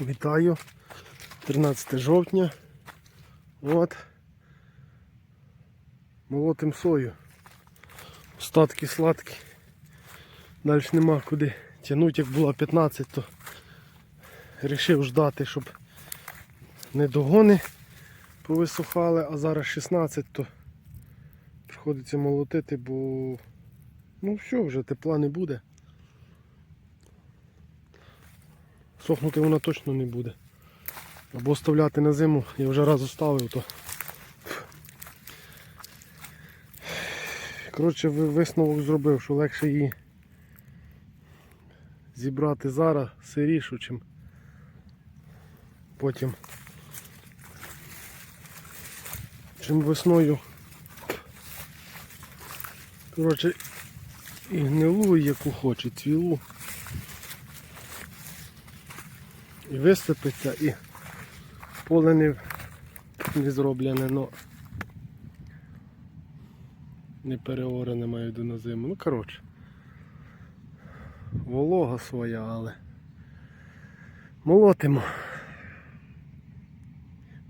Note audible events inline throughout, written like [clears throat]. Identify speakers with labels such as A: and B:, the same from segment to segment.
A: Вітаю. 13 жовтня. От. Молотим сою. Остатки сладкі. Далі нема куди тягнути, як було 15, то вирішив ждати, щоб не догони повисухали, а зараз 16, то приходиться молотити, бо ну все, вже тепла не буде. Сохнути вона точно не буде. Або оставляти на зиму, я вже раз оставив, то. Коротше, висновок зробив, що легше її зібрати зараз сирішу, чим потім. Чим весною. Коротше, і гнилу, яку хоче, цвілу. І висипеться, і поле не, не зроблене, но не переорене маю виду на зиму. Ну коротше. Волога своя, але молотимо.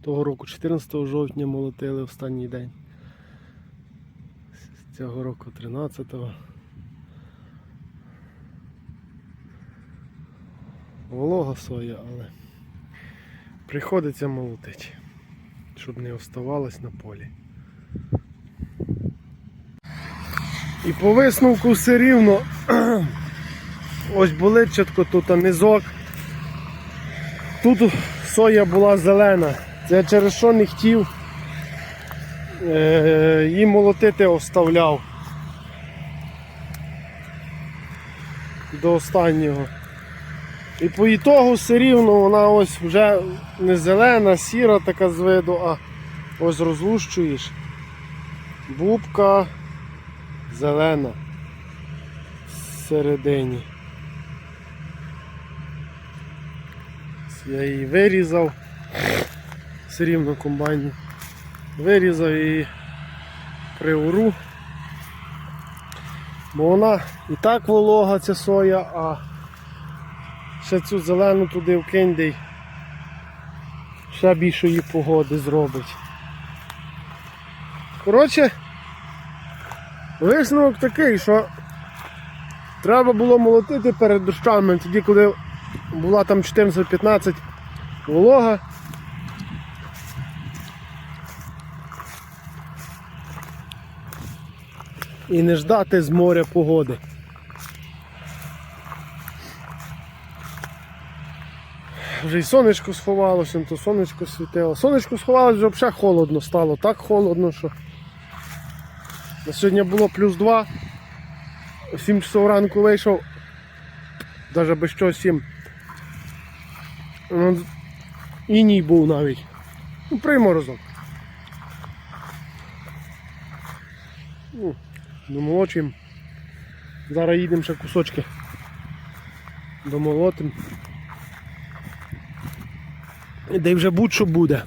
A: Того року 14 жовтня молотили останній день. Цього року 13-го. Волога своя, але приходиться молотити, щоб не оставалось на полі. І по висновку все рівно [clears throat] ось болить чітко тут низок. Тут соя була зелена. Це через що не хотів е, її молотити оставляв до останнього. І по ітогу все рівно вона ось вже не зелена, сіра така з виду, а ось розлущуєш. Бубка зелена всередині. Я її вирізав. Все рівно комбайні. Вирізав її приору. Бо вона і так волога ця соя, а ще цю зелену туди вкинь, ще більшої погоди зробить. Коротше, висновок такий, що треба було молотити перед дощами, тоді коли була там 14-15 волога. І не ждати з моря погоди. Вже й сонечко сховалося, то сонечко світило. Сонечко сховалося, вже взагалі холодно стало, так холодно, що на сьогодні було плюс 2. О 7 часов ранку вийшов, навіть без чого 7. Ну, Іній був навіть. Ну, приморозок. Ну, домолочуємо. Зараз їдемо ще кусочки. Домолотим. Де вже будь-що буде.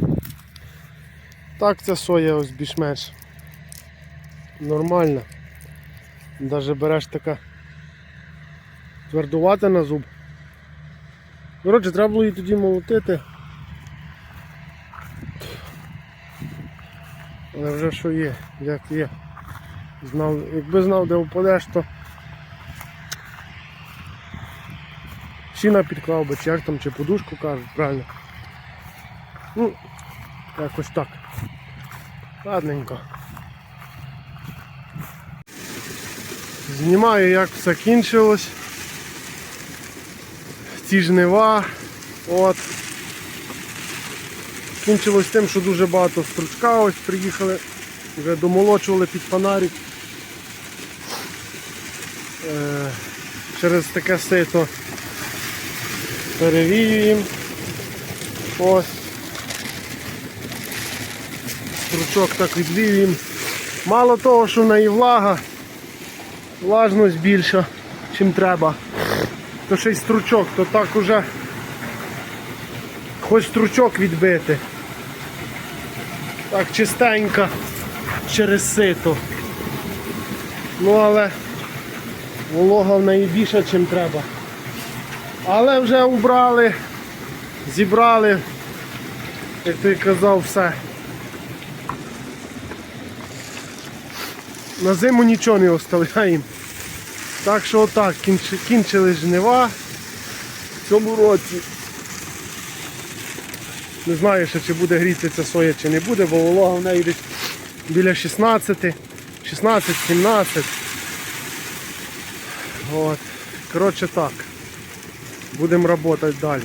A: Так ця соя ось більш-менш нормальна. Навіть береш така твердувата на зуб. Коротше, треба було її тоді молотити. Але вже що є, як є. Знав, якби знав, де впадеш, то сіна підклав би, чи як там, чи подушку кажуть, правильно. Ну, якось так. Ладненько. Знімаю, як все кінчилось. Ці жнива. От. Кінчилось тим, що дуже багато стручка ось приїхали, вже домолочували під фонарик. Е, через таке сито перевіюємо. Ось. Стручок так відвіюємо. Мало того, що в неї влага, влажність більша, чим треба. То ще й стручок, то так уже хоч стручок відбити. Так чистенько через сито. Ну але волога в неї більша, чим треба. Але вже убрали Зібрали, як ти казав, все. На зиму нічого не оставляємо. Так що отак, кінч- кінчили жнива в цьому році. Не знаю ще, чи буде гріти ця соя, чи не буде, бо волога в неї десь біля 16, 16-17. От. Коротше так. Будемо працювати далі.